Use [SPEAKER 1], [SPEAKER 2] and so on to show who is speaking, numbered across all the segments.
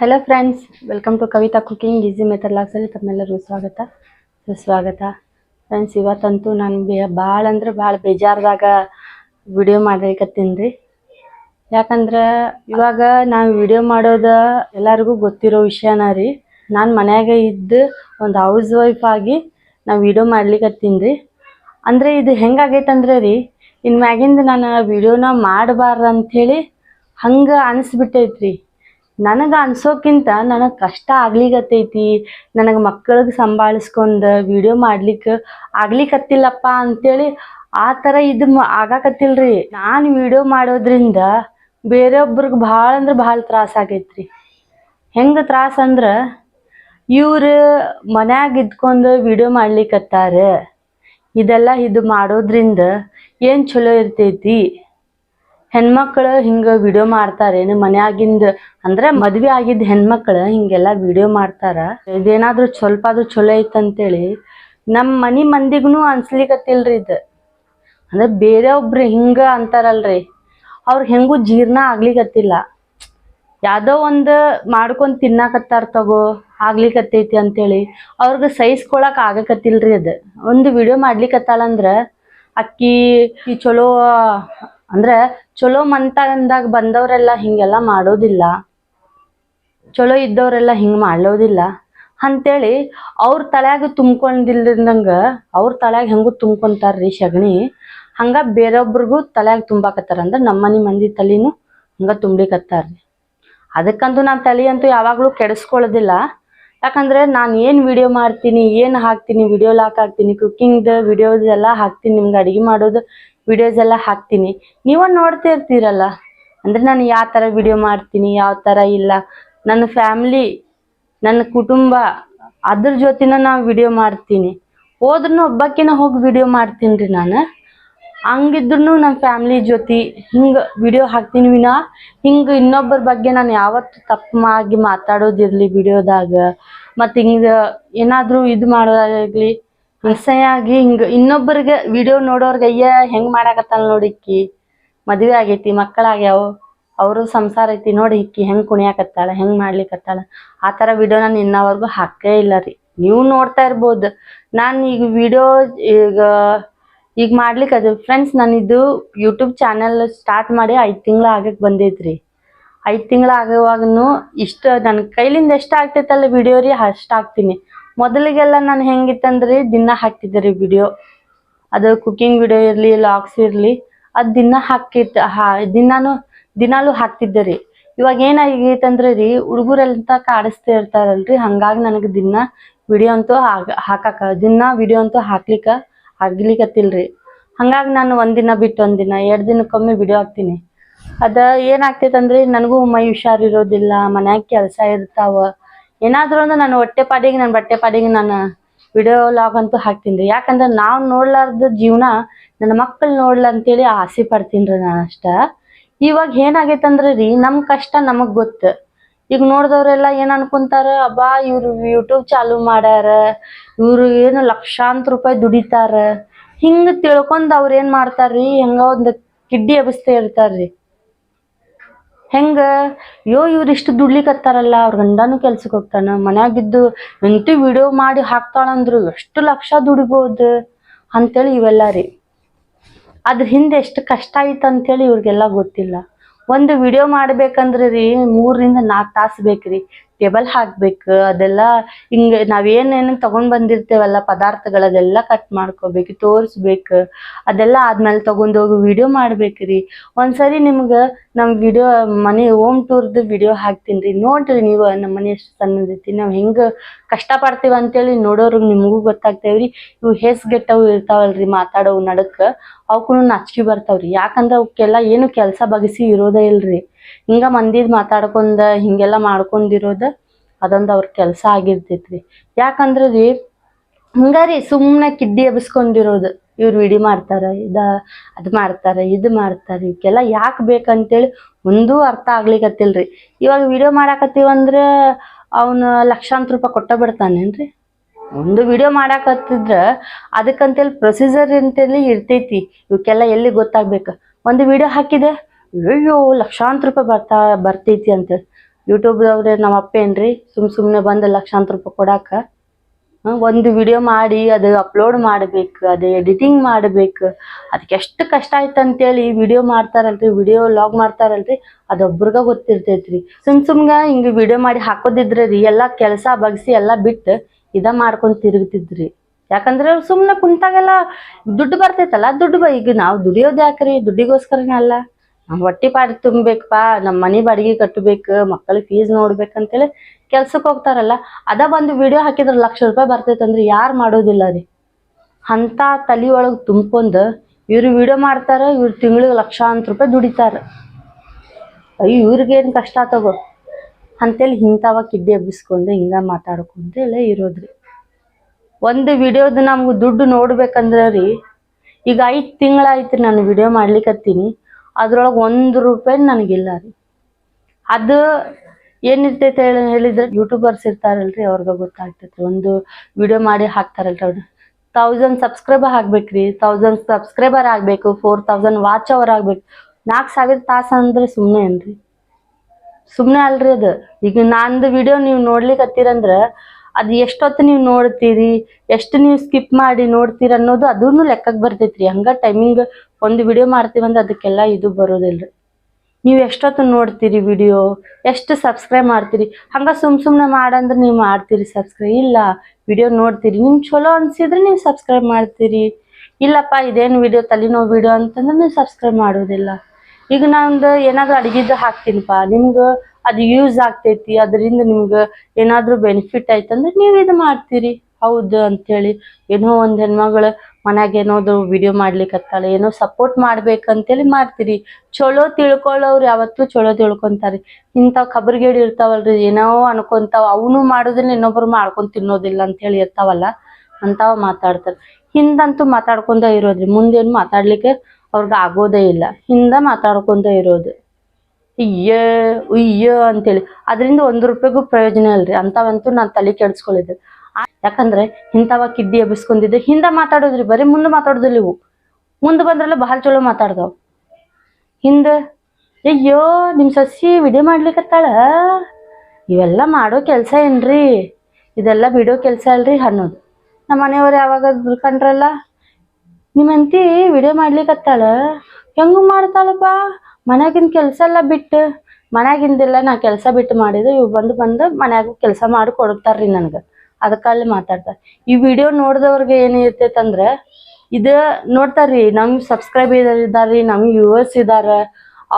[SPEAKER 1] Hello friends welcome to Kavita cooking easy method ಲಾಗ್ಸಲ್ಲಿ ತಮ್ಮೆಲ್ಲರಿಗೂ ಸ್ವಾಗತ. ಸುಸ್ವಾಗತ ಫ್ರೆಂಡ್ಸ್ ಇವತ್ತಂತೂ ನಾನು ಬೇ ಭಾಳ ಅಂದ್ರೆ ಭಾಳ ಬೇಜಾರದಾಗ ವಿಡಿಯೋ ಮಾಡ್ಲಿಕತ್ತೀನಿ ರೀ. ಯಾಕಂದ್ರೆ ಇವಾಗ ನಾವು ವಿಡಿಯೋ ಮಾಡೋದು ಎಲ್ಲರಿಗೂ ಗೊತ್ತಿರೋ ವಿಷಯನ ರೀ. ನಾನು ಮನ್ಯಾಗ ಇದ್ದು ಒಂದು ಹೌಸ್ ವೈಫ್ ಆಗಿ ನಾವು ವಿಡಿಯೋ ಮಾಡ್ಲಿಕತ್ತೀನಿ ರೀ. ಅಂದರೆ ಇದು ಹೆಂಗಾಗೈತಂದ್ರೆ ರೀ ಇನ್ನು ಮ್ಯಾಗಿಂದ ನಾನು ವಿಡಿಯೋನ ಮಾಡಬಾರ್ದು ಅಂಥೇಳಿ ಹಂಗೆ ಅನಿಸ್ಬಿಟ್ಟೈತ್ರಿ. ನನಗೆ ಅನ್ಸೋಕ್ಕಿಂತ ನನಗೆ ಕಷ್ಟ ಆಗ್ಲಿಕತ್ತೈತಿ. ನನಗೆ ಮಕ್ಕಳಿಗೆ ಸಂಭಾಳಿಸ್ಕೊಂಡು ವಿಡಿಯೋ ಮಾಡ್ಲಿಕ್ಕೆ ಆಗ್ಲಿಕ್ಕತ್ತಿಲ್ಲಪ್ಪ ಅಂತೇಳಿ ಆ ಥರ ಇದು ಮ ಆಗಾಕತ್ತಿಲ್ರಿ. ನಾನು ವಿಡಿಯೋ ಮಾಡೋದ್ರಿಂದ ಬೇರೆಯೊಬ್ರಿಗೆ ಭಾಳ ಅಂದ್ರೆ ಭಾಳ ತ್ರಾಸ ಆಗೈತ್ರಿ. ಹೆಂಗೆ ತ್ರಾಸ ಅಂದ್ರೆ ಇವ್ರು ಮನ್ಯಾಗ ಇದ್ಕೊಂಡು ವಿಡಿಯೋ ಮಾಡ್ಲಿಕ್ಕತ್ತಾರೆ ಇದೆಲ್ಲ ಇದು ಮಾಡೋದ್ರಿಂದ ಏನು ಚಲೋ ಇರ್ತೈತಿ? ಹೆಣ್ಮಕ್ಳು ಹಿಂಗ ವಿಡಿಯೋ ಮಾಡ್ತಾರೇನು ಮನ್ಯಾಗಿಂದ ಅಂದ್ರೆ ಮದ್ವೆ ಆಗಿದ್ದ ಹೆಣ್ಮಕ್ಳು ಹಿಂಗೆಲ್ಲ ವಿಡಿಯೋ ಮಾಡ್ತಾರ. ಇದೇನಾದ್ರೂ ಸ್ವಲ್ಪ ಆದ್ರೂ ಚಲೋ ಐತಂತೇಳಿ ನಮ್ಮ ಮನಿ ಮಂದಿಗೂ ಅನ್ಸ್ಲಿಕತ್ತಿಲ್ರಿ ಇದು. ಅಂದ್ರೆ ಬೇರೆ ಒಬ್ರು ಹಿಂಗ ಅಂತಾರಲ್ರಿ. ಅವ್ರ ಹೆಂಗೂ ಜೀರ್ಣ ಆಗ್ಲಿಕತ್ತಿಲ್ಲ. ಯಾವ್ದೋ ಒಂದು ಮಾಡ್ಕೊಂಡ್ ತಿನ್ನಾಕತ್ತಾರ ತಗೋ, ಆಗ್ಲಿಕತ್ತೈತಿ ಅಂತೇಳಿ ಅವ್ರಿಗೆ ಸಹಿಸ್ಕೊಳಕ್ ಆಗಕತ್ತಿಲ್ರಿ ಅದು. ಒಂದು ವಿಡಿಯೋ ಮಾಡ್ಲಿಕತ್ತಾಳಂದ್ರ ಅಕ್ಕಿ ಚಲೋ ಅಂದ್ರೆ ಚಲೋ ಮಂತಂದಾಗ ಬಂದವರೆಲ್ಲ ಹಿಂಗೆಲ್ಲ ಮಾಡೋದಿಲ್ಲ. ಚಲೋ ಇದ್ದವರೆಲ್ಲ ಹಿಂಗೆ ಮಾಡೋದಿಲ್ಲ ಅಂತೇಳಿ ಅವ್ರ ತಲ್ಯಾಗ ತುಂಬ್ಕೊಂಡಿಲ್ದಂಗ ಅವ್ರ ತಲ್ಯಾಗ ಹೆಂಗೂ ತುಂಬ್ಕೊಂತಾರ್ರಿ ಸಗಣಿ ಹಂಗ ಬೇರೊಬ್ರಿಗೂ ತಲೆಯಾಗ ತುಂಬಾಕತ್ತಾರ ಅಂದ್ರೆ ನಮ್ಮ ಮನೆ ಮಂದಿ ತಲಿನೂ ಹಂಗ ತುಂಬ್ಲಿಕತ್ತಾರ್ರಿ. ಅದಕ್ಕಂತೂ ನಾನು ತಲೆ ಅಂತೂ ಯಾವಾಗಲೂ ಕೆಡಿಸ್ಕೊಳ್ಳೋದಿಲ್ಲ ಯಾಕಂದ್ರೆ ನಾನು ಏನು ವಿಡಿಯೋ ಮಾಡ್ತೀನಿ, ಏನು ಹಾಕ್ತೀನಿ, ವಿಡಿಯೋ ಲಾಕ್ ಹಾಕ್ತೀನಿ ಕುಕ್ಕಿಂಗ್ದು ವಿಡಿಯೋಸ್ ಎಲ್ಲ ಹಾಕ್ತೀನಿ, ನಿಮ್ಗೆ ಅಡುಗೆ ಮಾಡೋದು ವಿಡಿಯೋಸ್ ಎಲ್ಲ ಹಾಕ್ತೀನಿ. ನೀವು ನೋಡ್ತಾ ಇರ್ತೀರಲ್ಲ? ಅಂದ್ರೆ ನಾನು ಯಾವ ಥರ ವಿಡಿಯೋ ಮಾಡ್ತೀನಿ, ಯಾವ ಥರ ಇಲ್ಲ? ನನ್ನ ಫ್ಯಾಮಿಲಿ ನನ್ನ ಕುಟುಂಬ, ಅದ್ರ ಜೊತೆನ ನಾವು ವಿಡಿಯೋ ಮಾಡ್ತೀನಿ. ಹೋದ್ರೂ ಒಬ್ಬಕ್ಕಿನ ಹೋಗಿ ವಿಡಿಯೋ ಮಾಡ್ತೀನಿ ರೀ ನಾನು. ಹಂಗಿದ್ರು ನಮ್ಮ ಫ್ಯಾಮಿಲಿ ಜೊತೆ ಹಿಂಗೆ ವಿಡಿಯೋ ಹಾಕ್ತೀನಿ ವಿನಾ. ಹಿಂಗೆ ಇನ್ನೊಬ್ಬರ ಬಗ್ಗೆ ನಾನು ಯಾವತ್ತು ತಪ್ಪು ಆಗಿ ಮಾತಾಡೋದಿರಲಿ ವಿಡಿಯೋದಾಗ ಮತ್ತು ಹಿಂಗೆ ಏನಾದರೂ ಇದು ಮಾಡೋದಾಗಲಿ ಅಸಹ್ಯ ಆಗಿ ಹಿಂಗೆ ಇನ್ನೊಬ್ಬರಿಗೆ ವಿಡಿಯೋ ನೋಡೋರ್ಗೆ ಅಯ್ಯ ಹೆಂಗ್ ಮಾಡಾಕತ್ತಾನ ನೋಡಿಕ್ಕಿ ಮದುವೆ ಆಗೈತಿ ಮಕ್ಕಳಾಗ್ಯಾವ ಅವರು ಸಂಸಾರ ಐತಿ ನೋಡಿ ಇಕ್ಕಿ, ಹೆಂಗ್ ಕುಣಿಯಾಕತ್ತಾಳ, ಹೆಂಗ್ ಮಾಡ್ಲಿಕ್ಕತ್ತಾಳ ಆ ಥರ ವಿಡಿಯೋ ನಾನು ಇನ್ನವರೆಗೂ ಹಾಕೇ ಇಲ್ಲ ರೀ. ನೀವು ನೋಡ್ತಾ ಇರ್ಬೋದು. ನಾನು ಈಗ ವಿಡಿಯೋ ಈಗ ಈಗ ಮಾಡ್ಲಿಕ್ಕೆ ಅದು ಫ್ರೆಂಡ್ಸ್ ನಾನಿದು ಯೂಟ್ಯೂಬ್ ಚಾನಲ್ ಸ್ಟಾರ್ಟ್ ಮಾಡಿ ಐದು ತಿಂಗಳು ಆಗಕ್ಕೆ ಬಂದೈತ್ರಿ ಐದು ತಿಂಗಳು ಆಗುವಾಗನು ಇಷ್ಟ ನನ್ನ ಕೈಲಿಂದ ಎಷ್ಟು ಆಗ್ತೈತಲ್ಲ ವಿಡಿಯೋ ರೀ ಅಷ್ಟು ಹಾಕ್ತೀನಿ. ಮೊದಲಿಗೆಲ್ಲ ನಾನು ಹೆಂಗಿತ್ತಂದ್ರೆ ದಿನ ಹಾಕ್ತಿದ್ದೆ ರೀ ವಿಡಿಯೋ ಅದು ಕುಕಿಂಗ್ ವಿಡಿಯೋ ಇರಲಿ ಲಾಕ್ಸ್ ಇರಲಿ, ಅದು ದಿನ ಹಾಕಿತ್ ಹಾ, ದಿನಾನು, ದಿನಾಲೂ ಹಾಕ್ತಿದ್ದೆ ರೀ. ಇವಾಗ ಏನಾಗೈತಂದ್ರೆ ರೀ ಅಂತ ಕಾಡಿಸ್ತಾ ಇರ್ತಾರಲ್ರಿ, ಹಂಗಾಗಿ ನನಗೆ ದಿನ ವಿಡಿಯೋ ಅಂತೂ ಹಾಕ, ಹಾಕಕ್ಕ, ದಿನ ವಿಡಿಯೋ ಅಂತೂ ಹಾಕ್ಲಿಕ್ಕೆ ಆಗ್ಲಿಕ್ಕತ್ತಿಲ್ರಿ ಹಂಗಾಗಿ ನಾನು ಒಂದಿನ ಬಿಟ್ಟು ಒಂದಿನ, ಎರಡು ದಿನಕ್ಕೊಮ್ಮೆ ವಿಡಿಯೋ ಹಾಕ್ತೀನಿ. ಅದ ಏನಾಗ್ತೈತಂದ್ರೆ, ನನಗೂ ಮೈ ಹುಷಾರಿರೋದಿಲ್ಲ, ಮನ್ಯಾಗ ಕೆಲಸ ಇರ್ತಾವ. ಏನಾದ್ರೂ ಅಂದ್ರೆ ನಾನು ಹೊಟ್ಟೆ ಪಾಡಿಗೆ ನನ್ನ ಬಟ್ಟೆ ಪಾಡಿಗೆ ನಾನು ವಿಡಿಯೋ ಲಾಗ್ ಅಂತೂ ಹಾಕ್ತೀನಿ. ರೀ ಯಾಕಂದ್ರೆ ನಾವು ನೋಡ್ಲಾರ್ದ ಜೀವನ ನನ್ನ ಮಕ್ಕಳು ನೋಡ್ಲ ಅಂತೇಳಿ ಆಸೆ ಪಡ್ತೀನಿ ರೀ ನಾನು ಅಷ್ಟ. ಇವಾಗ ಏನಾಗೈತಂದ್ರೆ ರೀ ನಮ್ಮ ಕಷ್ಟ ನಮಗೆ ಗೊತ್ತು. ಈಗ ನೋಡಿದವ್ರೆಲ್ಲ ಏನು ಅನ್ಕೊಂತಾರ, ಅಬ್ಬಾ, ಇವ್ರು ಯೂಟ್ಯೂಬ್ ಚಾಲು ಮಾಡ್ಯಾರ. ಇವ್ರು ಏನು ಲಕ್ಷಾಂತರ ರೂಪಾಯಿ ದುಡಿತಾರ. ಹಿಂಗ ತಿಳ್ಕೊಂಡ್ ಅವ್ರು ಏನು ಮಾಡ್ತಾರ್ರಿ, ಹೆಂಗ ಒಂದು ಕಿಡ್ಡಿ ಎಬ್ಸ್ತಾ ಇರ್ತಾರ್ರಿ. ಹೆಂಗ? ಯೋ ಇವ್ರು ಇಷ್ಟು ದುಡ್ಲಿಕತ್ತಾರಲ್ಲ, ಅವ್ರ ಗಂಡನೂ ಕೆಲ್ಸಕ್ಕೆ ಹೋಗ್ತಾನ, ಮನ್ಯಾಗಿದ್ದು ಎಂತೂ ವಿಡಿಯೋ ಮಾಡಿ ಹಾಕ್ತಾಳಂದ್ರು, ಎಷ್ಟು ಲಕ್ಷ ದುಡಿಬೋದು ಅಂತೇಳಿ ಇವೆಲ್ಲ ರೀ. ಅದ್ರ ಹಿಂದೆ ಎಷ್ಟು ಕಷ್ಟ ಆಯ್ತು ಅಂತೇಳಿ ಇವ್ರಿಗೆಲ್ಲ ಗೊತ್ತಿಲ್ಲ. ಒಂದು ವಿಡಿಯೋ ಮಾಡ್ಬೇಕಂದ್ರೆ ರೀ ಮೂರರಿಂದ ನಾಲ್ಕು ತಾಸು ಬೇಕ್ರಿ. ಟೇಬಲ್ ಹಾಕ್ಬೇಕು, ಅದೆಲ್ಲ ಹಿಂಗೆ ನಾವೇನೇನು ತಗೊಂಡ್ ಬಂದಿರ್ತೇವಲ್ಲ ಪದಾರ್ಥಗಳು ಅದೆಲ್ಲ ಕಟ್ ಮಾಡ್ಕೋಬೇಕು, ತೋರಿಸ್ಬೇಕು, ಅದೆಲ್ಲ ಆದ್ಮೇಲೆ ತಗೊಂಡೋಗಿ ವಿಡಿಯೋ ಮಾಡ್ಬೇಕ್ರಿ. ಒಂದ್ಸರಿ ನಿಮ್ಗೆ ನಮ್ಮ ವಿಡಿಯೋ ಮನೆ ಹೋಮ್ ಟೂರ್ದು ವಿಡಿಯೋ ಹಾಕ್ತೀನಿ ನೋಡ್ರಿ ನೀವು ನಮ್ಮ ಮನೆ ಎಷ್ಟು ಸಣ್ಣದೈತಿ ನಾವು ಹೆಂಗೆ ಕಷ್ಟಪಡ್ತೀವಿ ಅಂತೇಳಿ ನೋಡೋರ್ಗೆ ನಿಮಗೂ ಗೊತ್ತಾಗ್ತೇವ್ರಿ. ಇವು ಹೇಸ್ಗೆಟ್ಟವು ಇರ್ತಾವಲ್ರಿ ಮಾತಾಡೋವು ನಡಕ್ಕೆ ಅವಕ್ಕೂ ನಾಚಿಕೆ ಬರ್ತಾವ್ರಿ. ಯಾಕಂದ್ರೆ ಅವಕ್ಕೆಲ್ಲ ಏನು ಕೆಲಸ ಬಗಸಿ ಇರೋದೇ ಇಲ್ರಿ. ಹಿಂಗ ಮಂದಿದ್ ಮಾತಾಡ್ಕೊಂದ ಹಿಂಗೆಲ್ಲ ಮಾಡ್ಕೊಂಡಿರೋದು ಅದೊಂದು ಅವ್ರ ಕೆಲಸ ಆಗಿರ್ತೈತ್ರಿ. ಯಾಕಂದ್ರೆ ರೀ ರೀ ಸುಮ್ಮನೆ ಕಿಡ್ಡಿ ಎಬ್ಸ್ಕೊಂಡಿರೋದು. ಇವ್ರು ವಿಡಿಯೋ ಮಾಡ್ತಾರ, ಇದ, ಅದು ಮಾಡ್ತಾರೆ, ಇದು ಮಾಡ್ತಾರೆ ಇವಕ್ಕೆಲ್ಲ ಯಾಕೆ ಬೇಕಂತೇಳಿ ಒಂದೂ ಅರ್ಥ ಆಗ್ಲಿಕತ್ತಿಲ್ರಿ. ಇವಾಗ ವಿಡಿಯೋ ಮಾಡಾಕತ್ತೀವಂದ್ರೆ ಅವನು ಲಕ್ಷಾಂತರ ರೂಪಾಯಿ ಕೊಟ್ಟ ಬಿಡ್ತಾನೇನ್ರಿ? ಒಂದು ವಿಡಿಯೋ ಮಾಡಾಕತ್ತಿದ್ರ ಅದಕ್ಕಂತೇಳಿ ಪ್ರೊಸೀಜರ್ ಅಂತೇಳಿ ಇರ್ತೈತಿ. ಇವಕ್ಕೆಲ್ಲ ಎಲ್ಲಿ ಗೊತ್ತಾಗ್ಬೇಕು? ಒಂದು ವಿಡಿಯೋ ಹಾಕಿದೆ ಅಯ್ಯೋ, ಲಕ್ಷಾಂತರ ರೂಪಾಯಿ ಬರ್ತಾ ಬರ್ತೈತಿ ಅಂತ. ಯೂಟ್ಯೂಬ್ದವ್ರೆ ನಮ್ಮ ಅಪ್ಪ ಏನ್ರಿ, ಸುಮ್ ಸುಮ್ಮನೆ ಬಂದು ಲಕ್ಷಾಂತರ ರೂಪಾಯಿ ಕೊಡಾಕ ಒಂದು ವಿಡಿಯೋ ಮಾಡಿ, ಅದು ಅಪ್ಲೋಡ್ ಮಾಡ್ಬೇಕು, ಅದು ಎಡಿಟಿಂಗ್ ಮಾಡ್ಬೇಕು. ಅದಕ್ಕೆ ಎಷ್ಟು ಕಷ್ಟ ಆಯ್ತು ಅಂತೇಳಿ ವಿಡಿಯೋ ಮಾಡ್ತಾರಲ್ರಿ ವಿಡಿಯೋ ಲಾಗ್ ಮಾಡ್ತಾರಲ್ರಿ, ಅದೊಬ್ರಿಗ ಗೊತ್ತಿರ್ತೈತ್ರಿ. ಸುಮ್ ಸುಮ್ಗ ಹಿಂಗ ವಿಡಿಯೋ ಮಾಡಿ ಹಾಕೋದಿದ್ರೆ ರೀ, ಎಲ್ಲ ಕೆಲಸ ಬಗ್ಸಿ, ಎಲ್ಲ ಬಿಟ್ಟು ಇದ ಮಾಡ್ಕೊಂಡು ತಿರುಗ್ತಿದ್ರಿ. ಯಾಕಂದ್ರೆ ಸುಮ್ನೆ ಕುಂತಾಗೆಲ್ಲ ದುಡ್ಡು ಬರ್ತೈತಲ್ಲ, ದುಡ್ಡು ಈಗ ನಾವು ದುಡಿಯೋದು ಯಾಕ್ರಿ? ದುಡ್ಡಿಗೋಸ್ಕರನೇ ಅಲ್ಲ. ಹೊಟ್ಟಿ ಪಾಡಿ ತುಂಬಬೇಕಪ್ಪ ನಮ್ಮ ಮನೆ ಬಾಡಿಗೆ ಕಟ್ಟಬೇಕು ಮಕ್ಕಳಿಗೆ ಫೀಸ್ ನೋಡ್ಬೇಕಂತೇಳಿ ಕೆಲ್ಸಕ್ಕೆ ಹೋಗ್ತಾರಲ್ಲ, ಅದ ಒಂದು ವಿಡಿಯೋ ಹಾಕಿದ್ರೆ ಲಕ್ಷ ರೂಪಾಯಿ ಬರ್ತೈತಂದ್ರೆ ಯಾರು ಮಾಡೋದಿಲ್ಲ ರೀ. ಅಂತ ತಲೆ ಒಳಗೆ ತುಂಬ್ಕೊಂಡ್ ಇವ್ರು ವಿಡಿಯೋ ಮಾಡ್ತಾರೆ, ಇವ್ರು ತಿಂಗಳಿಗೆ ಲಕ್ಷಾಂತರ ರೂಪಾಯಿ ದುಡಿತಾರೆ. ಅಯ್ಯೋ, ಇವ್ರಿಗೇನು ಕಷ್ಟ ತಗೋ. ಅಂತೇಳಿ ಇಂಥವ ಕಿಡ್ಡಿ ಎಬ್ಬಿಸ್ಕೊಂಡು ಹಿಂಗೆ ಮಾತಾಡ್ಕೊಂತ ಎಲ್ಲ ಇರೋದ್ರಿ. ಒಂದು ವಿಡಿಯೋದ ನಮ್ಗೆ ದುಡ್ಡು ನೋಡ್ಬೇಕಂದ್ರೆ ರೀ, ಈಗ ಐದು ತಿಂಗಳಾಯ್ತು ನಾನು ವಿಡಿಯೋ ಮಾಡ್ಲಿಕತ್ತೀನಿ. ಅದ್ರೊಳಗೆ ಒಂದು ರೂಪಾಯಿ ನನಗಿಲ್ಲ ರೀ. ಅದು ಏನಿರ್ತೈತೆ ಹೇಳಿ, ಹೇಳಿದ್ರೆ ಯೂಟ್ಯೂಬರ್ಸ್ ಇರ್ತಾರಲ್ರಿ, ಅವ್ರಿಗೆ ಗೊತ್ತಾಗ್ತೈತಿ. ಒಂದು ವಿಡಿಯೋ ಮಾಡಿ ಹಾಕ್ತಾರಲ್ರಿ ಅವ್ರು. ತೌಸಂಡ್ ಸಬ್ಸ್ಕ್ರೈಬರ್ ಆಗ್ಬೇಕ್ರಿ. ತೌಸಂಡ್ ಸಬ್ಸ್ಕ್ರೈಬರ್ ಆಗಬೇಕು ಫೋರ್ ತೌಸಂಡ್ ವಾಚ್ ಅವರ್ ಆಗ್ಬೇಕು. ನಾಲ್ಕು ಸಾವಿರ ತಾಸು ಅಂದ್ರೆ ಸುಮ್ಮನೆ ಏನ್ರಿ? ಸುಮ್ಮನೆ ಅಲ್ರಿ ಅದು. ಈಗ ನಂದು ವಿಡಿಯೋ ನೀವು ನೋಡ್ಲಿಕತ್ತೀರಂದ್ರ ಅದು ಎಷ್ಟೊತ್ತು ನೀವು ನೋಡ್ತೀರಿ, ಎಷ್ಟು ನೀವು ಸ್ಕಿಪ್ ಮಾಡಿ ನೋಡ್ತೀರಿ ಅನ್ನೋದು ಅದನ್ನು ಲೆಕ್ಕಕ್ಕೆ ಬರ್ತೈತ್ರಿ. ಹಂಗ ಟೈಮಿಂಗ್ ಒಂದು ವಿಡಿಯೋ ಮಾಡ್ತೀವಂದ್ರೆ ಅದಕ್ಕೆಲ್ಲ ಇದು ಬರೋದಿಲ್ರಿ. ನೀವು ಎಷ್ಟೊತ್ತು ನೋಡ್ತೀರಿ ವಿಡಿಯೋ ಎಷ್ಟು ಸಬ್ಸ್ಕ್ರೈಬ್ ಮಾಡ್ತೀರಿ? ಹಂಗೆ ಸುಮ್ ಸುಮ್ಮನೆ ಮಾಡಂದ್ರೆ ನೀವು ಮಾಡ್ತೀರಿ ಸಬ್ಸ್ಕ್ರೈಬ್ ಇಲ್ಲ ವಿಡಿಯೋ ನೋಡ್ತೀರಿ. ನಿಮ್ಗೆ ಚಲೋ ಅನ್ಸಿದ್ರೆ ನೀವು ಸಬ್ಸ್ಕ್ರೈಬ್ ಮಾಡ್ತೀರಿ. ಇಲ್ಲಪ್ಪ, ಇದೇನು ವಿಡಿಯೋ ತಲೆನೋವು ವಿಡಿಯೋ ಅಂತಂದ್ರೆ ನೀವು ಸಬ್ಸ್ಕ್ರೈಬ್ ಮಾಡೋದಿಲ್ಲ. ಈಗ ನಂದು ಏನಾದರೂ ಅಡುಗೆದು ಹಾಕ್ತೀನಿಪ್ಪ ನಿಮ್ಗೆ ಅದು ಯೂಸ್ ಆಗ್ತೈತಿ, ಅದರಿಂದ ನಿಮ್ಗೆ ಏನಾದರೂ ಬೆನಿಫಿಟ್ ಆಯ್ತಂದ್ರೆ ನೀವು ಇದು ಮಾಡ್ತೀರಿ. ಹೌದು ಅಂತೇಳಿ ಏನೋ ಒಂದು ಹೆಣ್ಮಗಳು ಮನ್ಯಾಗ ಏನೋದು ವಿಡಿಯೋ ಮಾಡ್ಲಿಕ್ಕತ್ತಾಳೆ ಏನೋ ಸಪೋರ್ಟ್ ಮಾಡ್ಬೇಕಂತೇಳಿ ಮಾಡ್ತೀರಿ. ಚಲೋ ತಿಳ್ಕೊಳ್ಳೋರು ಯಾವತ್ತೂ ಚಲೋ ತಿಳ್ಕೊಂತಾರೆ. ಇಂಥವು ಖಬರ್ಗೇಡಿ ಇರ್ತಾವಲ್ರಿ, ಏನೋ ಅನ್ಕೊಂತಾವ. ಅವನು ಮಾಡೋದನ್ನ ಇನ್ನೊಬ್ರು ಮಾಡ್ಕೊಂಡ್ ತಿನ್ನೋದಿಲ್ಲ ಅಂತೇಳಿ ಇರ್ತಾವಲ್ಲ ಅಂತಾವ ಮಾತಾಡ್ತಾರೆ. ಹಿಂದಂತೂ ಮಾತಾಡ್ಕೊಂತ ಇರೋದ್ರಿ, ಮುಂದೇನು ಮಾತಾಡ್ಲಿಕ್ಕೆ ಅವ್ರಿಗೆ ಆಗೋದೇ ಇಲ್ಲ. ಹಿಂದ ಮಾತಾಡ್ಕೊಂತ ಇರೋದು. ಅಯ್ಯ ಉಯ್ಯ ಅಂತೇಳಿ. ಅದರಿಂದ ಒಂದು ರೂಪಾಯಿಗೂ ಪ್ರಯೋಜನ ಇಲ್ರಿ. ಅಂಥವಂತೂ ನಾನು ತಲೆ ಕೆಡಿಸ್ಕೊಳ್ಳಿದ್ದೆ ಯಾಕಂದ್ರೆ ಇಂಥವ ಕಿದ್ದಿ ಎಬ್ಬಿಸ್ಕೊಂಡಿದ್ದೆ. ಹಿಂದೆ ಮಾತಾಡೋದ್ರಿ, ಬರೀ ಮುಂದೆ ಮಾತಾಡೋದಿಲ್ಲ ಇವು. ಮುಂದೆ ಬಂದ್ರಲ್ಲ ಭಾಳ ಚಲೋ ಮಾತಾಡ್ದವು. ಹಿಂದೆ, ಅಯ್ಯೋ ನಿಮ್ಮ ಸಸಿ ವಿಡಿಯೋ ಮಾಡ್ಲಿಕ್ಕತ್ತಾಳ ಇವೆಲ್ಲ ಮಾಡೋ ಕೆಲಸ ಏನ್ರಿ? ಇದೆಲ್ಲ ಬಿಡೋ ಕೆಲಸ ಅಲ್ರಿ ಅನ್ನೋದು. ನಮ್ಮ ಮನೆಯವ್ರು ಯಾವಾಗ ಕಂಡ್ರಲ್ಲ? ನಿಮ್ಮಂತಿ ವಿಡಿಯೋ ಮಾಡ್ಲಿಕ್ಕತ್ತಾಳ ಹೆಂಗ್ ಮಾಡ್ತಾಳಪ್ಪ? ಮನ್ಯಾಗಿನ ಕೆಲಸ ಎಲ್ಲ ಬಿಟ್ಟು, ಮನ್ಯಾಗಿಂದೆಲ್ಲ ನಾ ಕೆಲಸ ಬಿಟ್ಟು ಮಾಡಿದ್ರೆ ಇವ್ ಬಂದು ಬಂದು ಮನ್ಯಾಗ ಕೆಲಸ ಮಾಡಿ ಕೊಡ್ತಾರ್ರಿ ನನಗೆ. ಅದಕ್ಕಲ್ಲಿ ಮಾತಾಡ್ತಾರೆ. ಈ ವಿಡಿಯೋ ನೋಡಿದವ್ರಿಗೆ ಏನಿರ್ತೈತಂದ್ರೆ ಇದು ನೋಡ್ತಾರ್ರಿ ನಮ್ಗೆ ಸಬ್ಸ್ಕ್ರೈಬರ್ ಇದ್ದಾರ್ರಿ ನಮ್ಗೆ ವ್ಯೂವರ್ಸ್ ಇದಾರ,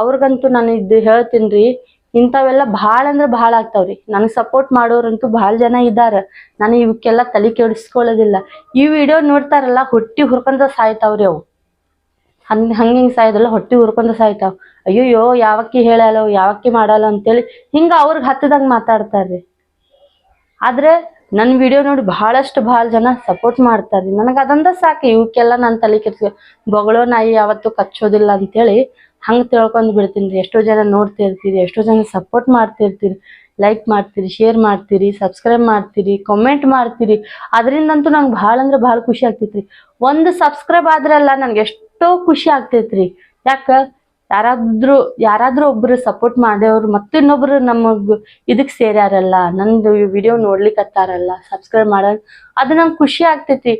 [SPEAKER 1] ಅವ್ರಿಗಂತೂ ನಾನು ಇದು ಹೇಳ್ತೀನಿ ರೀ ಇಂಥವೆಲ್ಲ ಭಾಳ ಅಂದ್ರೆ ಭಾಳ ಆಗ್ತಾವ್ರಿ. ನನಗೆ ಸಪೋರ್ಟ್ ಮಾಡೋರಂತೂ ಭಾಳ ಜನ ಇದ್ದಾರೆ ನಾನು ಇವಕ್ಕೆಲ್ಲ ತಲೆ ಕೆಡಿಸ್ಕೊಳ್ಳೋದಿಲ್ಲ. ಈ ವಿಡಿಯೋ ನೋಡ್ತಾರಲ್ಲ, ಹುಟ್ಟಿ ಹುರ್ಕೊಂತ ಸಾಯ್ತಾವ್ರಿ ಅವು. ಹಂಗ್ ಹಂಗೆ ಹಿಂಗೆ ಸಾಯೋದಲ್ಲ, ಹೊಟ್ಟಿ ಉರ್ಕೊಂಡು ಸಾಯ್ತಾವ. ಅಯ್ಯೋಯ್ಯೋ, ಯಾವಕ್ಕಿ ಹೇಳಲ್ಲ, ಯಾವಕ್ಕಿ ಮಾಡಲ್ಲ ಅಂತೇಳಿ ಹಿಂಗೆ ಅವ್ರಿಗೆ ಹತ್ತದಂಗೆ ಮಾತಾಡ್ತಾರ್ರಿ. ಆದ್ರೆ ನನ್ನ ವಿಡಿಯೋ ನೋಡಿ ಬಹಳಷ್ಟು ಭಾಳ ಜನ ಸಪೋರ್ಟ್ ಮಾಡ್ತಾರೆ ನನಗೆ ಅದಂದ ಸಾಕು ಇವಕ್ಕೆಲ್ಲ ನಾನು ತಲೆ ಕೆಡ್ಸಿ ಬೊಗಳೋ ನಾಯಿ ಯಾವತ್ತು ಕಚ್ಚೋದಿಲ್ಲ ಅಂತೇಳಿ ಹಂಗೆ ತಿಳ್ಕೊಂಡು ಬಿಡ್ತೀನಿ ರೀ ಎಷ್ಟೋ ಜನ ನೋಡ್ತಿರ್ತೀರಿ ಎಷ್ಟೋ ಜನ ಸಪೋರ್ಟ್ ಮಾಡ್ತಿರ್ತೀರಿ ಲೈಕ್ ಮಾಡ್ತೀರಿ ಶೇರ್ ಮಾಡ್ತೀರಿ ಸಬ್ಸ್ಕ್ರೈಬ್ ಮಾಡ್ತೀರಿ ಕಮೆಂಟ್ ಮಾಡ್ತೀರಿ. ಅದರಿಂದಂತೂ ನಂಗೆ ಭಾಳ ಅಂದ್ರೆ ಭಾಳ ಖುಷಿ ಆಗ್ತೈತ್ರಿ. ಒಂದು ಸಬ್ಸ್ಕ್ರೈಬ್ ಆದ್ರಲ್ಲ ನನಗೆ ಎಷ್ಟೋ ಖುಷಿ ಆಗ್ತೈತ್ರಿ. ಯಾಕ? ಯಾರಾದ್ರೂ ಯಾರಾದ್ರೂ ಒಬ್ರು ಸಪೋರ್ಟ್ ಮಾಡ್ಯವ್ರು ಮತ್ತಿನ್ನೊಬ್ರು ನಮಗ್ ಇದಕ್ ಸೇರ್ಯಾರಲ್ಲ. ನಂದು ವಿಡಿಯೋ ನೋಡ್ಲಿಕತ್ತಾರಲ್ಲ ಸಬ್ಸ್ಕ್ರೈಬ್ ಮಾಡ ಅದು ನಂಗೆ ಖುಷಿ ಆಗ್ತೈತಿ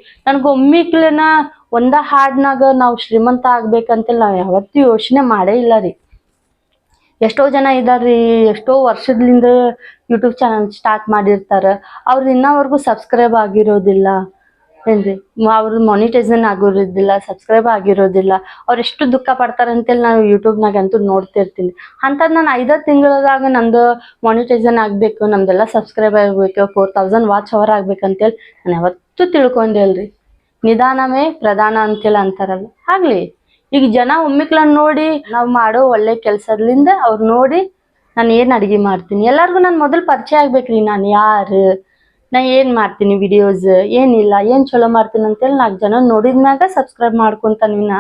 [SPEAKER 1] ಒಮ್ಮಿಕ್ಲೆನ ಒಂದ ಹಾಡ್ನಾಗ ನಾವು ಶ್ರೀಮಂತ ಆಗ್ಬೇಕಂತ ನಾವು ಯಾವತ್ತೂ ಯೋಚನೆ ಮಾಡೇ ಇಲ್ಲ ರೀ. ಎಷ್ಟೋ ಜನ ಇದಾರ್ರಿ. ಎಷ್ಟೋ ವರ್ಷದಿಂದ ಯೂಟ್ಯೂಬ್ ಚಾನಲ್ ಸ್ಟಾರ್ಟ್ ಮಾಡಿರ್ತಾರ. ಅವ್ರು ಇನ್ನವರೆಗೂ ಸಬ್ಸ್ಕ್ರೈಬ್ ಆಗಿರೋದಿಲ್ಲ. ಏನ್ರಿ? ಅವ್ರ ಮಾನಿಟೈಸನ್ ಆಗಿರೋದಿಲ್ಲ ಸಬ್ಸ್ಕ್ರೈಬ್ ಆಗಿರೋದಿಲ್ಲ, ಅವ್ರು ಎಷ್ಟು ದುಃಖ ಪಡ್ತಾರಂತೇಳಿ ಅಂತೇಳಿ ನಾನು ಯೂಟ್ಯೂಬ್ನಾಗ ಅಂತೂ ನೋಡ್ತಿರ್ತೀನಿ. ಅಂಥದ್ದು ನಾನು ಐದು ತಿಂಗಳದಾಗ ನಂದು ಮಾನಿಟೈಸನ್ ಆಗಬೇಕು, ನಮ್ದೆಲ್ಲ ಸಬ್ಸ್ಕ್ರೈಬ್ ಆಗಬೇಕು ಫೋರ್ ತೌಸಂಡ್ ವಾಚ್ ಅವರ್ ಆಗ್ಬೇಕಂತೇಳಿ ನಾನು ಯಾವತ್ತೂ ತಿಳ್ಕೊಂಡಿಲ್ರಿ. ನಿಧಾನವೇ ಪ್ರಧಾನ ಅಂತೇಳಿ ಅಂತಾರಲ್ಲ, ಆಗ್ಲಿ. ಈಗ ಜನ ಒಮ್ಮಿಕ್ಲನ್ ನೋಡಿ ನಾವು ಮಾಡೋ ಒಳ್ಳೆ ಕೆಲಸದಿಂದ ಅವ್ರು ನೋಡಿ ನಾನು ಏನು ಅಡುಗೆ ಮಾಡ್ತೀನಿ. ಎಲ್ಲರಿಗೂ ನಾನು ಮೊದಲು ಪರಿಚಯ ಆಗ್ಬೇಕ್ರಿ, ನಾನು ಯಾರು? ನಾ ಏನು ಮಾಡ್ತೀನಿ ವಿಡಿಯೋಸ್ ಏನಿಲ್ಲ, ಏನು ಚಲೋ ಮಾಡ್ತೀನಿ ಅಂತೇಳಿ ನಾಲ್ಕು ಜನ ನೋಡಿದ್ಮ್ಯಾಗ ಸಬ್ಸ್ಕ್ರೈಬ್ ಮಾಡ್ಕೊಂತ ನೀನ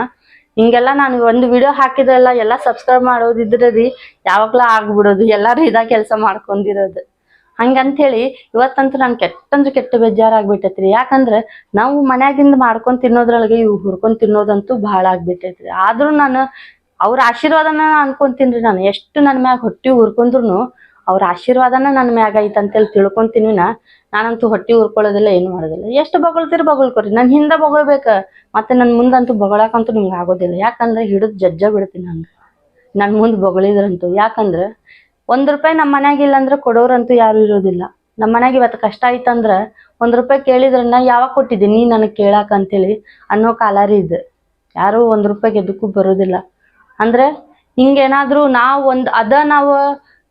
[SPEAKER 1] ಹಿಂಗೆಲ್ಲ ನಾನು ಒಂದು ವಿಡಿಯೋ ಹಾಕಿದ್ರಲ್ಲ, ಎಲ್ಲ ಸಬ್ಸ್ಕ್ರೈಬ್ ಮಾಡೋದಿದ್ರೆ ರೀ ಯಾವಾಗ್ಲೂ ಆಗ್ಬಿಡೋದು, ಎಲ್ಲರೂ ಇದಾಗ ಕೆಲಸ ಮಾಡ್ಕೊಂಡಿರೋದು. ಹಂಗಂತೇಳಿ, ಇವತ್ತಂತೂ ನಾನು ಕೆಟ್ಟಂದ್ರೆ ಕೆಟ್ಟ ಬೇಜಾರಾಗ್ಬಿಟ್ಟೈತ್ರಿ. ಯಾಕಂದ್ರೆ ನಾವು ಮನ್ಯಾಗಿಂದ ಮಾಡ್ಕೊಂಡು ತಿನ್ನೋದ್ರೊಳಗೆ ಇವು ಹುರ್ಕೊಂಡ್ ತಿನ್ನೋದಂತೂ ಭಾಳ ಆಗ್ಬಿಟ್ಟೈತ್ರಿ. ಆದ್ರೂ ನಾನು ಅವ್ರ ಆಶೀರ್ವಾದನ ಅನ್ಕೊಂತೀನಿ ನಾನು. ಎಷ್ಟು ನನ್ನ ಮ್ಯಾಗ ಹೊಟ್ಟಿ ಹುರ್ಕೊಂಡ್ರು ಅವ್ರ ಆಶೀರ್ವಾದನ ನನ್ನ ಮ್ಯಾಗ ಐತೆ ಅಂತೇಳಿ ತಿಳ್ಕೊಂತೀನಿ ನಾ ನಾನಂತೂ ಹೊಟ್ಟಿ ಉರ್ಕೊಳ್ಳೋದಿಲ್ಲ, ಏನು ಮಾಡೋದಿಲ್ಲ. ಎಷ್ಟು ಬಗಳ್ತೀರಿ ಬಗಳ್ಕೊರಿ ನನ್ನ ಹಿಂದೆ ಬಗಳ್ಬೇಕ, ಮತ್ತೆ ನನ್ನ ಮುಂದಂತೂ ಬಗಳಾಕಂತೂ ನಿಮ್ಗೆ ಆಗೋದಿಲ್ಲ. ಯಾಕಂದ್ರೆ ಹಿಡಿದು ಜಜ್ಜ ಬಿಡ್ತೀನಿ ಹಂಗೆ. ನನ್ನ ಮುಂದೆ ಬಗಳಿದ್ರಂತೂ, ಯಾಕಂದ್ರೆ ಒಂದ್ ರೂಪಾಯಿ ನಮ್ಮ ಮನ್ಯಾಗ ಇಲ್ಲ ಅಂದ್ರೆ ಕೊಡೋರಂತೂ ಯಾರು ಇರೋದಿಲ್ಲ. ನಮ್ಮ ಮನ್ಯಾಗ ಇವತ್ತು ಕಷ್ಟ ಆಯ್ತಂದ್ರ ಒಂದ್ ರೂಪಾಯಿ ಕೇಳಿದ್ರೆ ನಾ ಯಾವಾಗ ಕೊಟ್ಟಿದ್ದೆ, ನೀ ನನಗೆ ಕೇಳಾಕ ಅಂತೇಳಿ ಅನ್ನೋ ಕಾಲಾರಿ ಇದು. ಯಾರು ಒಂದ್ ರೂಪಾಯಿಗೆ ಎದಕ್ಕೂ ಬರೋದಿಲ್ಲ. ಅಂದ್ರೆ ಹಿಂಗೇನಾದ್ರೂ ನಾವು ಒಂದ್, ಅದ ನಾವು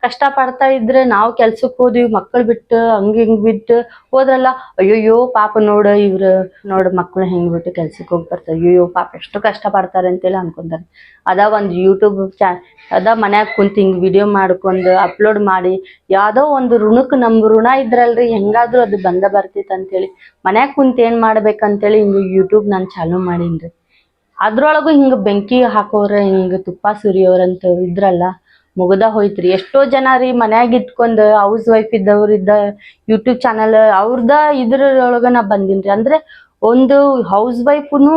[SPEAKER 1] ಕಷ್ಟ ಪಡ್ತಾ ಇದ್ರೆ ನಾವು ಕೆಲ್ಸಕ್ಕೆ ಹೋದ್ವಿ ಮಕ್ಕಳು ಬಿಟ್ಟು ಹಂಗ ಹಿಂಗ್ ಬಿಟ್ಟು ಹೋದ್ರಲ್ಲ, ಅಯ್ಯೋಯ್ಯೋ ಪಾಪ ನೋಡ ಇವ್ರ ನೋಡ ಮಕ್ಕಳು ಹೆಂಗ್ ಬಿಟ್ಟು ಕೆಲ್ಸಕ್ಕೆ ಹೋಗಿ ಬರ್ತಾರೆ. ಅಯ್ಯೋಯ್ಯೋ ಪಾಪ ಎಷ್ಟು ಕಷ್ಟ ಪಡ್ತಾರೆ ಅಂತೇಳಿ ಅನ್ಕೊಂತಾರೆ. ಅದ ಒಂದು ಯೂಟ್ಯೂಬ್ ಚಾನ್ ಅದ ಮನ್ಯಾಗ ಕುಂತ ಹಿಂಗ್ ವಿಡಿಯೋ ಮಾಡ್ಕೊಂಡು ಅಪ್ಲೋಡ್ ಮಾಡಿ, ಯಾವ್ದೋ ಒಂದು ಋಣಕ್ಕೆ ನಮ್ ಋಣ ಇದ್ರಲ್ರಿ, ಹೆಂಗಾದ್ರೂ ಅದು ಬಂದ ಬರ್ತೈತೆ ಅಂತೇಳಿ. ಮನ್ಯಾಗ ಕುಂತ ಏನ್ ಮಾಡ್ಬೇಕಂತೇಳಿ ಹಿಂಗ ಯೂಟ್ಯೂಬ್ ನಾನು ಚಾಲೂ ರೀ ಅದ್ರೊಳಗು ಹಿಂಗ ಬೆಂಕಿ ಹಾಕೋರ, ಹಿಂಗ ತುಪ್ಪ ಸುರಿಯೋರಂತ ಇದ್ರಲ್ಲ ಮುಗ್ದ ಹೋಯ್ತ್ರಿ. ಎಷ್ಟೋ ಜನ ರೀ ಮನ್ಯಾಗ ಇಟ್ಕೊಂಡ್ ಹೌಸ್ ವೈಫ್ ಇದ್ದವ್ರ ಇದ್ದ ಯೂಟ್ಯೂಬ್ ಚಾನಲ್ ಅವ್ರದ ಇದ್ರೊಳಗ ನಾ ಬಂದಿನ್ರಿ. ಅಂದ್ರೆ ಒಂದು ಹೌಸ್ ವೈಫ್ನು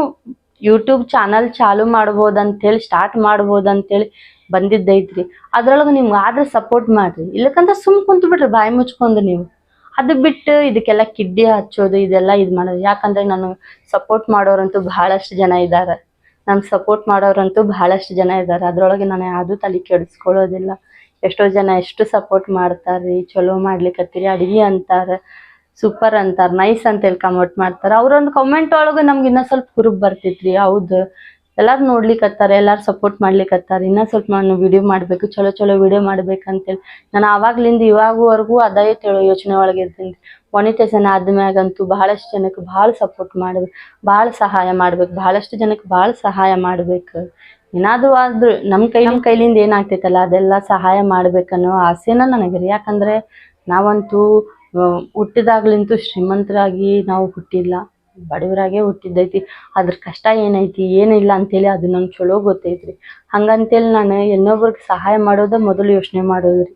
[SPEAKER 1] ಯೂಟ್ಯೂಬ್ ಚಾನಲ್ ಚಾಲು ಮಾಡ್ಬೋದ್ ಅಂತೇಳಿ ಸ್ಟಾರ್ಟ್ ಮಾಡ್ಬೋದ್ ಅಂತೇಳಿ ಬಂದಿದ್ದೈತ್ರಿ. ಅದ್ರೊಳಗ ನಿಮ್ಗೆ ಆದ್ರೆ ಸಪೋರ್ಟ್ ಮಾಡ್ರಿ. ಇಲ್ಲಕಂದ್ರೆ ಸುಮ್ ಕುಂತು ಬಿಡ್ರಿ, ಬಾಯಿ ಮುಚ್ಕೊಂಡು ನೀವು. ಅದು ಬಿಟ್ಟು ಇದಕ್ಕೆಲ್ಲ ಕಿಡ್ಡಿ ಹಚ್ಚೋದು, ಇದೆಲ್ಲ ಇದು ಮಾಡೋದು. ಯಾಕಂದ್ರೆ ನಾನು ಸಪೋರ್ಟ್ ಮಾಡೋರಂತೂ ಬಹಳಷ್ಟು ಜನ ಇದ್ದಾರೆ ನಮ್ಗೆ ಸಪೋರ್ಟ್ ಮಾಡೋರಂತೂ ಬಹಳಷ್ಟು ಜನ ಇದ್ದಾರೆ ಅದ್ರೊಳಗೆ ನಾನು ಯಾವ್ದು ತಲೆ ಕೆಡಿಸ್ಕೊಳ್ಳೋದಿಲ್ಲ. ಎಷ್ಟೋ ಜನ ಎಷ್ಟು ಸಪೋರ್ಟ್ ಮಾಡ್ತಾರ್ರಿ ಚಲೋ ಮಾಡ್ಲಿಕತ್ತೀರಿ, ಅಡ್ಗಿ ಅಂತಾರ ಸೂಪರ್ ಅಂತಾರ ನೈಸ್ ಅಂತ ಹೇಳಿ ಕಮೆಂಟ್ ಮಾಡ್ತಾರ. ಅವ್ರೊಂದು ಕಮೆಂಟ್ ಒಳಗೆ ನಮ್ಗೆ ಇನ್ನೂ ಸ್ವಲ್ಪ ಹುರುಪ್ ಬರ್ತಿತ್ರಿ. ಹೌದು. ಎಲ್ಲಾರು ನೋಡ್ಲಿಕತ್ತಾರ, ಎಲ್ಲಾರು ಸಪೋರ್ಟ್ ಮಾಡ್ಲಿಕತ್ತಾರ. ಇನ್ನೂ ಸ್ವಲ್ಪ ನಾನು ವಿಡಿಯೋ ಮಾಡಬೇಕು, ಚಲೋ ಚಲೋ ವಿಡಿಯೋ ಮಾಡ್ಬೇಕಂತೇಳಿ. ನಾನು ಆವಾಗ್ಲಿಂದ ಇವಾಗವರೆಗೂ ಅದೇ ಯೋಚನೆ ಒಳಗೆ ಇರ್ತೀನಿ ಮೊನಿಟೈಸನ್ ಆದ್ಮ್ಯಾಗಂತೂ ಬಹಳಷ್ಟು ಜನಕ್ಕೆ ಭಾಳ ಸಪೋರ್ಟ್ ಮಾಡ್ಬೇಕು, ಭಾಳ ಸಹಾಯ ಮಾಡ್ಬೇಕು, ಬಹಳಷ್ಟು ಜನಕ್ಕೆ ಭಾಳ ಸಹಾಯ ಮಾಡ್ಬೇಕು. ಏನಾದ್ರು ಆದ್ರೂ ನಮ್ಮ ಕೈ ನಮ್ಮ ಕೈಲಿಂದ ಏನಾಗ್ತೈತಲ್ಲ, ಅದೆಲ್ಲ ಸಹಾಯ ಮಾಡ್ಬೇಕನ್ನೋ ಆಸೆನ ನನಗೆ ಯಾಕಂದ್ರೆ ನಾವಂತೂ ಹುಟ್ಟಿದಾಗ್ಲಿಂತೂ ಶ್ರೀಮಂತರಾಗಿ ನಾವು ಹುಟ್ಟಿಲ್ಲ. ಬಡವರಾಗೆ ಹುಟ್ಟಿದ್ದೈತಿ. ಅದ್ರ ಕಷ್ಟ ಏನೈತಿ, ಏನಿಲ್ಲ ಅಂತೇಳಿ ಅದು ನಂಗೆ ಚಲೋ ಗೊತ್ತೈತ್ರಿ. ಹಂಗಂತೇಳಿ ನಾನು ಇನ್ನೊಬ್ರಿಗೆ ಸಹಾಯ ಮಾಡೋದ ಮೊದಲು ಯೋಚನೆ ಮಾಡೋದ್ರಿ.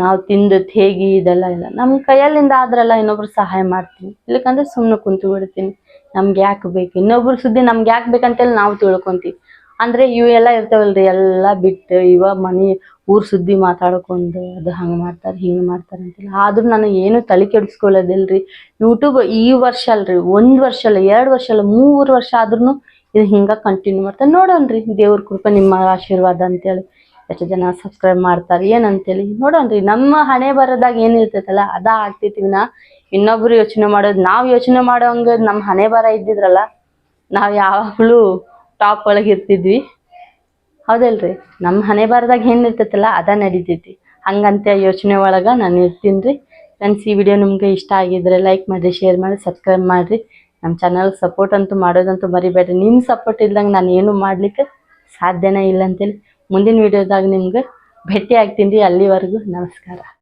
[SPEAKER 1] ನಾವು ತಿಂದದ್ದು ಹೇಗೆ ಇದೆಲ್ಲ ಇಲ್ಲ. ನಮ್ಮ ಕೈಯಲ್ಲಿಂದ ಆದ್ರಲ್ಲ ಇನ್ನೊಬ್ರು ಸಹಾಯ ಮಾಡ್ತೀನಿ. ಇಲ್ಲಕಂದ್ರೆ ಸುಮ್ಮನೆ ಕುಂತು ಬಿಡ್ತೀನಿ. ನಮ್ಗೆ ಯಾಕೆ ಬೇಕು? ಇನ್ನೊಬ್ರ ಸುದ್ದಿ ನಮ್ಗೆ ಯಾಕೆ ಬೇಕಂತೇಳಿ ನಾವು ತಿಳ್ಕೊಂತೀವಿ. ಅಂದ್ರೆ ಇವೆಲ್ಲ ಇರ್ತಾವಲ್ರಿ, ಎಲ್ಲ ಬಿಟ್ಟು ಇವ ಮನೆ ಊರ್ ಸುದ್ದಿ ಮಾತಾಡ್ಕೊಂಡು ಅದು ಹಂಗೆ ಮಾಡ್ತಾರೆ, ಹಿಂಗೆ ಮಾಡ್ತಾರೆ ಅಂತೇಳಿ ಆದ್ರೂ ನಾನು ಏನು ತಲೆ ಕೆಡಿಸ್ಕೊಳ್ಳೋದಿಲ್ರಿ. ಯೂಟ್ಯೂಬ್ ಈ ವರ್ಷ ಅಲ್ರಿ, ಒಂದು ವರ್ಷ ಅಲ್ಲ, ಎರಡು ವರ್ಷ ಅಲ್ಲ, ಮೂರು ವರ್ಷ ಆದ್ರೂ ಇದು ಹಿಂಗೆ ಕಂಟಿನ್ಯೂ ಮಾಡ್ತಾರೆ. ನೋಡೋಣ್ರಿ, ದೇವ್ರ ಕೃಪೆ, ನಿಮ್ಮ ಆಶೀರ್ವಾದ ಅಂತೇಳಿ. ಎಷ್ಟು ಜನ ಸಬ್ಸ್ಕ್ರೈಬ್ ಮಾಡ್ತಾರೆ, ಏನಂತೇಳಿ ನೋಡೋಣ್ರಿ ನಮ್ಮ ಹಣೆ ಬರದಾಗ ಏನಿರ್ತೈತಲ್ಲ ಅದ ಆಗ್ತೈತಿ ನಾ. ಇನ್ನೊಬ್ರು ಯೋಚನೆ ಮಾಡೋದು, ನಾವು ಯೋಚನೆ ಮಾಡೋ ಹಂಗ ನಮ್ಮ ಹಣೆ ಬರ ಇದ್ದಿದ್ರಲ್ಲ, ನಾವು ಯಾವಾಗಲೂ ಟಾಪ್ ಒಳಗೆ ಇರ್ತಿದ್ವಿ. ಹೌದಲ್ರಿ? ನಮ್ಮ ಹಣೆ ಬರದಾಗ ಏನಿರ್ತೈತಲ್ಲ ಅದ ನಡೀತೈತಿ. ಹಂಗಂತ ಯೋಚನೆ ಒಳಗೆ ನಾನು ಇರ್ತೀನಿ ರೀ. ಫ್ರೆಂಡ್ಸ್ ಈ ವಿಡಿಯೋ ನಿಮ್ಗೆ ಇಷ್ಟ ಆಗಿದ್ರೆ ಲೈಕ್ ಮಾಡಿರಿ ಶೇರ್ ಮಾಡಿ ಸಬ್ಸ್ಕ್ರೈಬ್ ಮಾಡಿರಿ. ನಮ್ಮ ಚಾನಲ್ ಸಪೋರ್ಟ್ ಅಂತೂ ಮಾಡೋದಂತೂ ಮರಿಬೇಡ್ರಿ. ನಿಮ್ಮ ಸಪೋರ್ಟ್ ಇಲ್ದಂಗೆ ನಾನು ಏನು ಮಾಡ್ಲಿಕ್ಕೆ ಸಾಧ್ಯನೇ ಇಲ್ಲ ಅಂತೇಳಿ. ಮುಂದಿನ ವಿಡಿಯೋದಾಗ ನಿಮ್ಗೆ ಭೇಟಿ ಆಗ್ತೀನಿ ರೀ ಅಲ್ಲಿವರೆಗೂ. ನಮಸ್ಕಾರ.